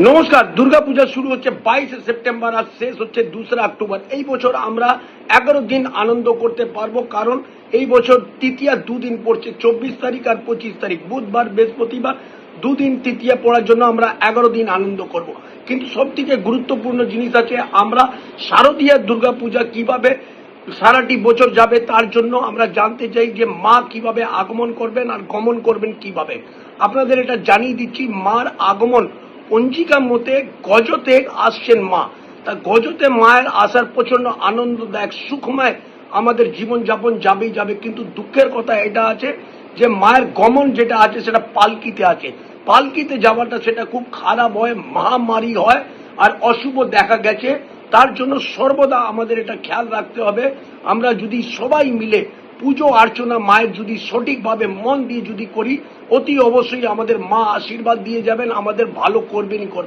নমস্কার, দুর্গাপূজা শুরু হচ্ছে বাইশে সেপ্টেম্বর আর শেষ হচ্ছে দোসরা অক্টোবর। এই বছর আমরা এগারো দিন আনন্দ করতে পারব, কারণ এই বছর তৃতীয়া দুদিন পড়ছে চব্বিশ তারিখ আর পঁচিশ তারিখ। বুধবার, বৃহস্পতিবার দুদিন তৃতীয়া পড়ার জন্য আমরা এগারো দিন আনন্দ করব। কিন্তু সব থেকে গুরুত্বপূর্ণ জিনিস আছে, আমরা শারদীয় দুর্গাপূজা কীভাবে সারাটি বছর যাবে তার জন্য আমরা জানতে চাই যে মা কীভাবে আগমন করবেন আর গমন করবেন কীভাবে। আপনাদের এটা জানিয়ে দিচ্ছি, মার আগমন পঞ্জিকা মতে গজতে আসছেন মা। তা গজতে মায়ের আসার প্রচণ্ড আনন্দদায়ক, সুখময় আমাদের জীবনযাপন যাবেই যাবে। কিন্তু দুঃখের কথা এটা আছে যে মায়ের গমন যেটা আছে সেটা পালকিতে আছে। পালকিতে যাওয়াটা সেটা খুব খারাপ হয়, মহামারী হয় আর অশুভ দেখা গেছে। তার জন্য সর্বদা আমাদের এটা খেয়াল রাখতে হবে। আমরা যদি সবাই মিলে পুজো অর্চনা মায়ের যদি সঠিকভাবে মন দিয়ে যদি করি, অতি অবশ্যই আমাদের মা আশীর্বাদ দিয়ে যাবেন, আমাদের ভালো করবেনই করবেন